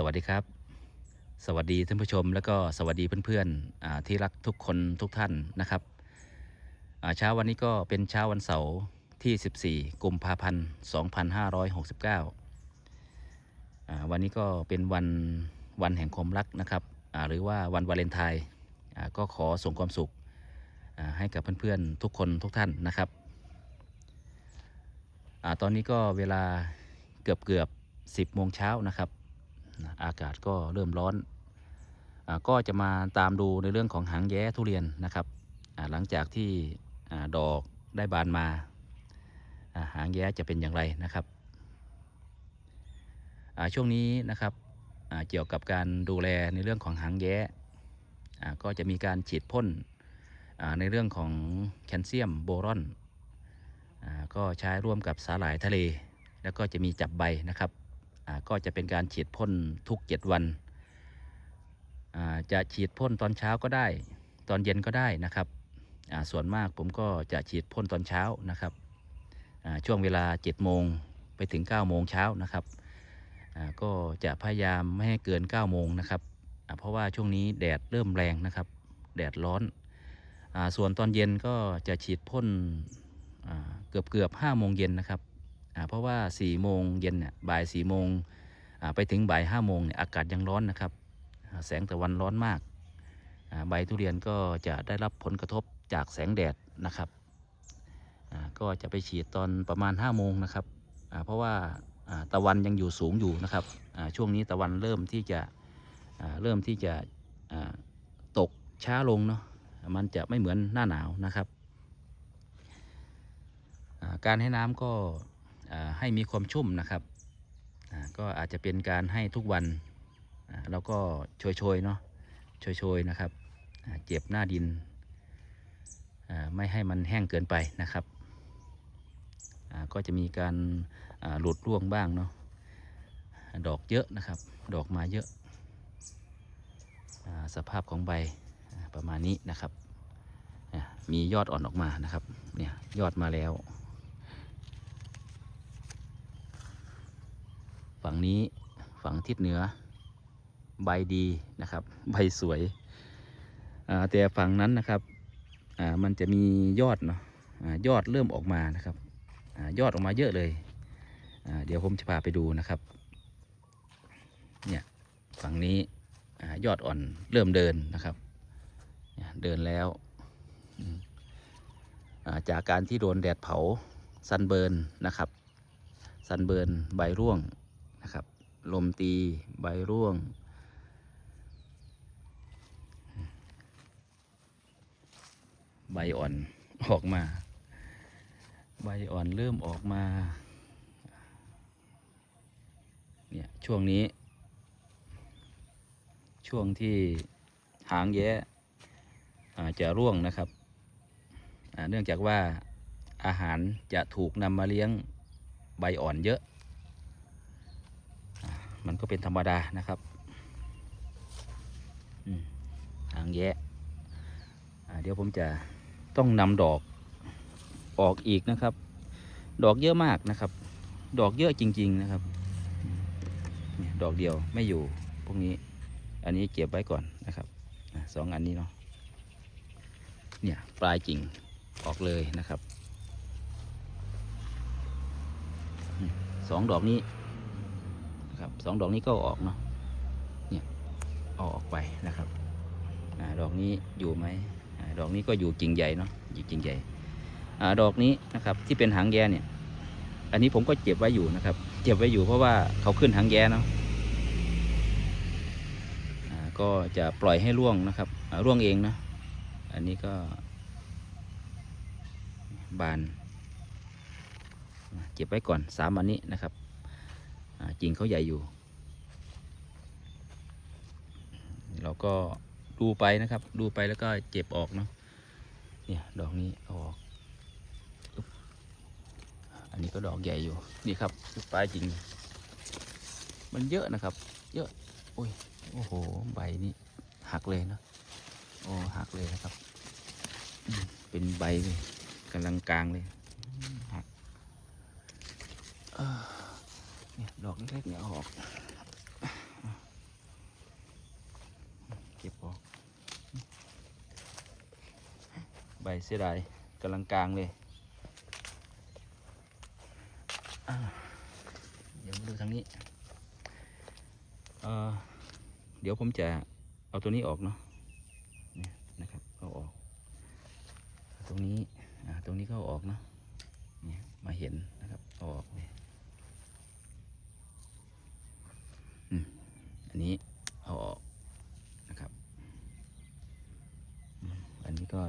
สวัสดีครับ สวัสดีท่านผู้ชม แล้วก็สวัสดีเพื่อนๆอ่าที่รักทุกคนทุกท่านนะครับเช้าวันนี้ก็เป็นเช้าวันเสาร์ที่ 14 กุมภาพันธ์ 2569อ่าวันนี้ก็เป็นวันวันแห่งความรักนะครับ หรือว่าวันวาเลนไทน์ก็ขอส่งความสุขให้กับเพื่อนๆทุกคนทุกท่านนะครับอตอนนี้ก็เวลาเกือบเกือบ10โมงเช้านะครับ อากาศก็เริ่มร้อนอก็จะมาตามดูในเรื่องของหางแย้ทุเรียนนะครับหลังจากที่อดอกได้บานมาหางแย้จะเป็นอย่างไรนะครับช่วงนี้นะครับเกี่ยวกับการดูแลในเรื่องของหางแย้ก็จะมีการฉีดพ่นในเรื่องของแคลเซียมโบรอนอก็ใช้ร่วมกับสาหร่ายทะเล แล้วก็จะมีจับใบนะครับ ก็จะเป็นการฉีดพ่นทุก 7 วัน จะฉีดพ่นตอนเช้าก็ได้ ตอนเย็นก็ได้นะครับ ส่วนมากผมก็จะฉีดพ่นตอนเช้านะครับ ช่วงเวลา 7 โมงไปถึง 9 โมงเช้านะครับ ก็จะพยายามไม่ให้เกิน 9 โมงนะครับ เพราะว่าช่วงนี้แดดเริ่มแรงนะครับ แดดร้อนอส่วนตอนเย็นก็จะฉีดพ่นเกือบเกือบ5โมงเย็นนะครับ เพราะว่า4ี่โมงเย็นเนี่ยบ่าย4ี่โมงไปถึงบ่ายห้าโมงเนี่ยอากาศยังร้อนนะครับ แสงตะวันร้อนมากใบทุเรียนก็จะได้รับผลกระทบจากแสงแดดนะครับก็จะไปฉีดตอนประมาณ5้าโมงนะครับเพราะว่าตะวันยังอยู่สูงอยู่นะครับช่วงนี้ตะวันเริ่มที่จะเริ่มที่จะตกช้าลงเนาะมันจะไม่เหมือนหน้าหนาวนะครับ การให้น้ำก็ ให้มีความชุ่มนะครับก็อาจจะเป็นการให้ทุกวันแล้วก็โชยๆเนาะโชยๆนะครับเจ็บหน้าดินไม่ให้มันแห้งเกินไปนะครับก็จะมีการหลุดร่วงบ้างเนาะดอกเยอะนะครับ ดอกมาเยอะสภาพของใบประมาณนี้นะครับ มียอดอ่อนออกมานะครับ เนี่ยยอดมาแล้ว ฝั่งนี้ฝั่งทิศเหนือ ใบดีนะครับ ใบสวยแต่ฝั่งนั้นนะครับมันจะมียอดเนาะอายอดเริ่มออกมานะครับอยอดออกมาเยอะเลยเดี๋ยวผมจะพาไปดูนะครับเนี่ยฝั่งนี้อยอดอ่อนเริ่มเดินนะครับเดินแล้วจากการที่โดนแดดเผาซันเบิร์นนะครับซันเบิร์นใบร่วง ลมตีใบร่วง ใบอ่อนออกมา ใบอ่อนเริ่มออกมา เนี่ย ช่วงนี้ ช่วงที่หางแย้อ่จะร่วงนะครับเนื่องจากว่าอาหารจะถูกนำมาเลี้ยงใบอ่อนเยอะ มันก็เป็นธรรมดานะครับหางแยะอ่เดี๋ยวผมจะต้องนำดอกออกอีกนะครับ ดอกเยอะมากนะครับ ดอกเยอะจริง ๆนะครับดอกเดียวไม่อยู่พวกนี้ อันนี้เก็บไว้ก่อนนะครับสองอันนี้เนาะเนี่ยปลายกิ่งออกเลยนะครับสองดอกนี้ นะครับสองดอกนี้ก็ออกเนาะเนี่ยเอาออกไปนะครับอดอกนี้อยู่ไหมอดอกนี้ก็อยู่กิ่งใหญ่เนาะอยู่กิ่งใหญ่อดอกนี้นะครับที่เป็นหางแย่เนี่ย อันนี้ผมก็เก็บไว้อยู่นะครับเก็บไว้อยู่เพราะว่าเขาขึ้นหางแย่เนาะก็จะปล่อยให้ร่วงนะครับร่วงเองนะอันนี้ก็บานเก็บไว้ก่อนสามอันนี้นะครับ อ่าจริงเขาใหญ่อยู่ เราก็ดูไปนะครับ ดูไปแล้วก็เจ็บออกเนาะเนี่ยดอกนี้เอาออก อันนี้ก็ดอกใหญ่อยู่นี่ครับปลายจริง มันเยอะนะครับ เยอะโอ้ยโอ้โหใบนี้หักเลยนะโอ้หักเลยนะครับ เป็นใบเลยกำลังกลางเลยหัก ดอกเล็กเนี่ยออก เก็บออก ใบเสียดายกำลังกลางเลยเดี๋ยวมาดูทางนี้ เดี๋ยวผมจะเอาตัวนี้ออกเนาะนี่นะครับเอาออก ตรงนี้ตรงนี้ก็ออกเนาะนี่มาเห็นนะครับออกเนี่ย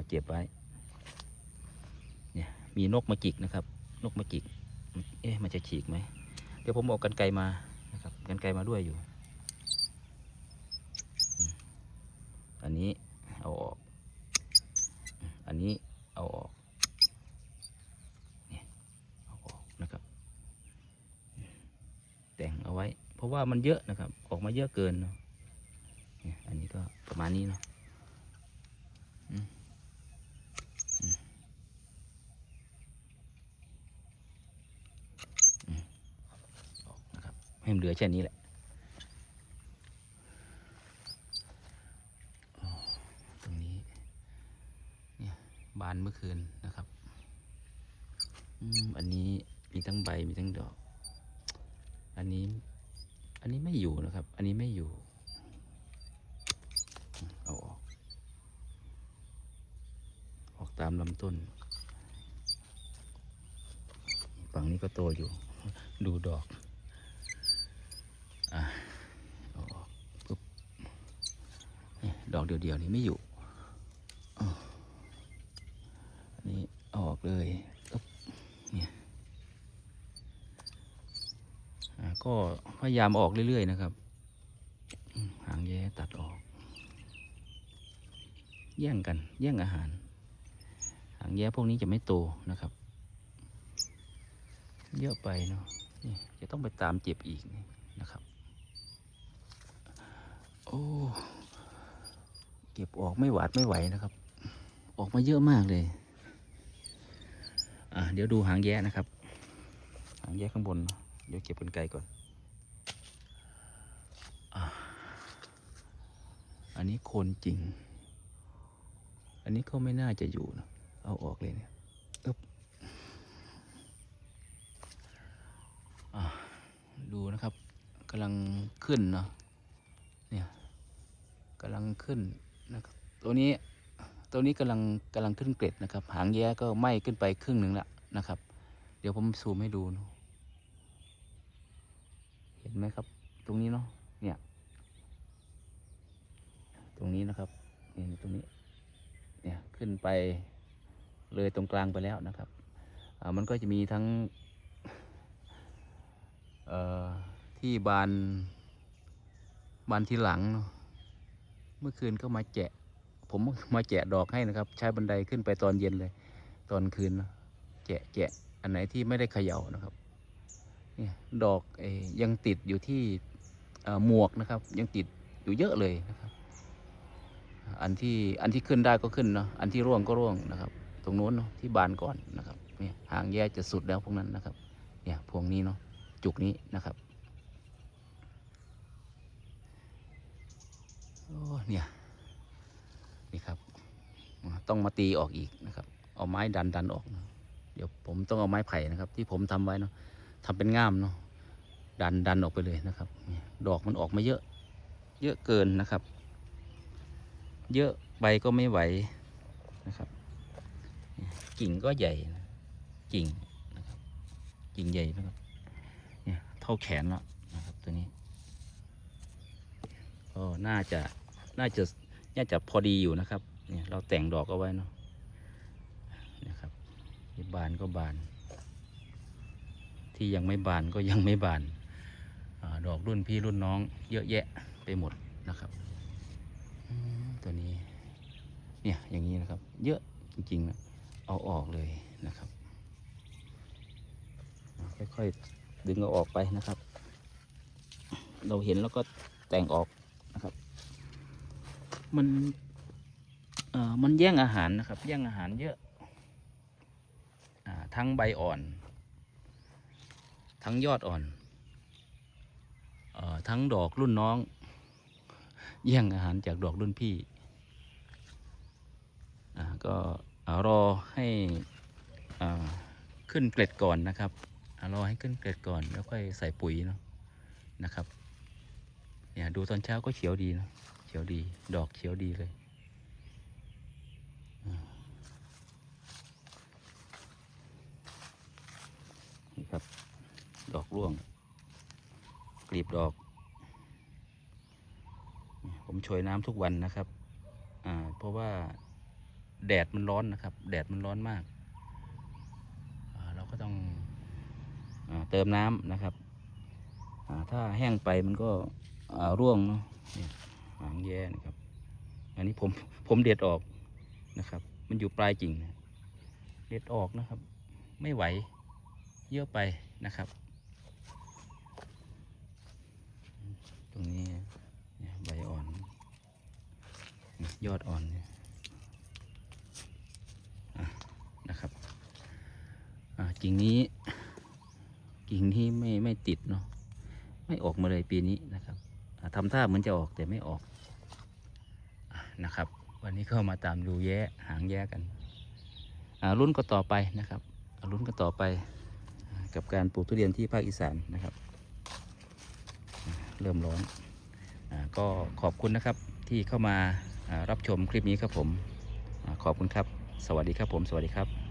อันนี้ก็บไว้ เนี่ยมีนกมาจิกนะครับ นกมาจิก เอ๊ะมันจะฉีกไหม เดี๋ยวผมเอากันไกรมานะครับกันไกรมาด้วยอยู่ อันนี้เอาออก อันนี้เอาออกเนี่ยเอาออกนะครับ แต่งเอาไว้ เพราะว่ามันเยอะนะครับ ออกมาเยอะเกินเนาะเนี่ยอันนี้ก็ประมาณนี้เนาะอืมอืมอืมออกนะครับ ให้มันเหลือแค่นี้แหละตรงนี้เนี่ยบานเมื่อคืนนะครับอันนี้มีทั้งใบมีทั้งดอก อันนี้ อันนี้ไม่อยู่นะครับ อันนี้ไม่อยู่ เอาออก ออกตามลำต้น ฝั่งนี้ก็โตอยู่ ดูดอก อะเอาออกปุ๊บนี่ ดอกเดียวๆนี่ไม่อยู่อันนี้ออกเลยเนี่ยก็พยายามออกเรื่อยๆนะครับ หางแย้ตัดออก แย่งกัน แย่งอาหาร หางแย้พวกนี้จะไม่โตนะครับ เยอะไปเนาะจะต้องไปตามเจ็บอีกนะครับ โอ้ ก็บออกไม่หวาดไม่ไหวนะครับ ออกมาเยอะมากเลย อะเดี๋ยวดูหางแย้นะครับ หางแย้ข้างบน เดี๋ยวเก็บกันไกลก่อน อันนี้โคนจริง อันนี้ก็ไม่น่าจะอยู่นะ เอาออกเลยเนี่ยอึ๊บดูนะครับกำลังขึ้นเนาะ เนี่ยกำลังขึ้น นะครับตัวนี้ตัวนี้กำลังกำลังขึ้นเกร็ดนะครับ หางแย้ก็ไหม้ขึ้นไปครึ่งหนึ่งละนะครับ เดี๋ยวผมซูมให้ดูเนะเห็นไหมครับ ตรงนี้เนาะเนี่ย ตรงนี้นะครับนี่ตรงนี้ เนี่ยขึ้นไปเลยตรงกลางไปแล้วนะครับมันก็จะมีทั้งที่บานบานที่หลังเนาะ เมื่อคืนก็มาแจะ ผมมาแจะดอกให้นะครับ ใช้บันไดขึ้นไปตอนเย็นเลย ตอนคืนแจะแจะอันไหนที่ไม่ได้เขย่านะครับเนี่ยดอกอยังติดอยู่ที่หมวกนะครับ ยังติดอยู่เยอะเลยนะครับ อันที่อันที่ขึ้นได้ก็ขึ้นเนาะอันที่ร่วงก็ร่วงนะครับ ตรงโน้นเนาะที่บานก่อนนะครับเนี่ยหางแย่จะสุดแล้วพวกนั้นนะครับ เนี่ยพวงนี้เนาะจุกนี้นะครับโอ้ เนี่ยนี่ครับ ต้องมาตีออกอีกนะครับ เอาไม้ดันดันออก เดี๋ยวผมต้องเอาไม้ไผ่นะครับ ที่ผมทำไว้เนาะทำเป็นง่ามเนาะดันดันออกไปเลยนะครับ ดอกมันออกมาเยอะ เยอะเกินนะครับ เยอะใบก็ไม่ไหวนะครับ กิ่งก็ใหญ่นะกิ่งนะครับ กิ่งใหญ่นะครับ เนี่ยเท่าแขนแล้วนะครับตัวนี้ ก็น่าจะน่าจะน่าจะพอดีอยู่นะครับ เนี่ยเราแต่งดอกเอาไว้เนาะนะครับบานก็บาน ที่ยังไม่บานก็ยังไม่บานอดอกรุ่นพี่รุ่นน้อง เยอะแยะไปหมดนะครับตัวนี้ เนี่ยอย่างนี้นะครับ เยอะจริงๆนะเอาออกเลยนะครับอ่าค่อยๆดึงเอาออกไปนะครับ เราเห็นแล้วก็แต่งออก นะครับ มันเอ่อมันแย่งอาหารนะครับ แย่งอาหารเยอะอาทั้งใบอ่อน ทั้งยอดอ่อนเออทั้งดอกรุ่นน้อง แย่งอาหารจากดอกรุ่นพี่อ่าก็รอให้อ่าขึ้นเกล็ดก่อนนะครับรอให้ขึ้นเกล็ดก่อนแล้วค่อยใส่ปุ๋ยเนาะนะครับ เนี่ยดูตอนเช้าก็เขียวดีนะเขียวดี ดอกเขียวดีเลยนี่ครับ ดอกร่วงกลีบดอก ผมโชยน้ำทุกวันนะครับอ่าเพราะว่าแดดมันร้อนนะครับ แดดมันร้อนมากเราก็ต้องอเติมน้ำนะครับถ้าแห้งไปมันก็ ร่วงเนาะหางแย่นะครับ อันนี้ผมผมเด็ดออกนะครับ มันอยู่ปลายกิ่งนะเด็ดออกนะครับ ไม่ไหวเยอะไปนะครับ ตรงนี้ใบอ่อน ยอดอ่อนเนี่ยอะนะครับกิ่งนี้ กิ่งนี้ไม่ไม่ติดเนาะไม่ออกมาเลยปีนี้นะครับ ทำท่าเหมือนจะออกแต่ไม่ออกนะครับ วันนี้ก็มาตามดูแย้หางแย้กันอ่ารุ่นก็ต่อไปนะครับรุ่นก็ต่อไปกับการปลูกทุเรียนที่ภาคอีสานนะครับ เริ่มร้อนอ่าก็ขอบคุณนะครับที่เข้ามารับชมคลิปนี้ครับผมอขอบคุณครับ สวัสดีครับผม สวัสดีครับ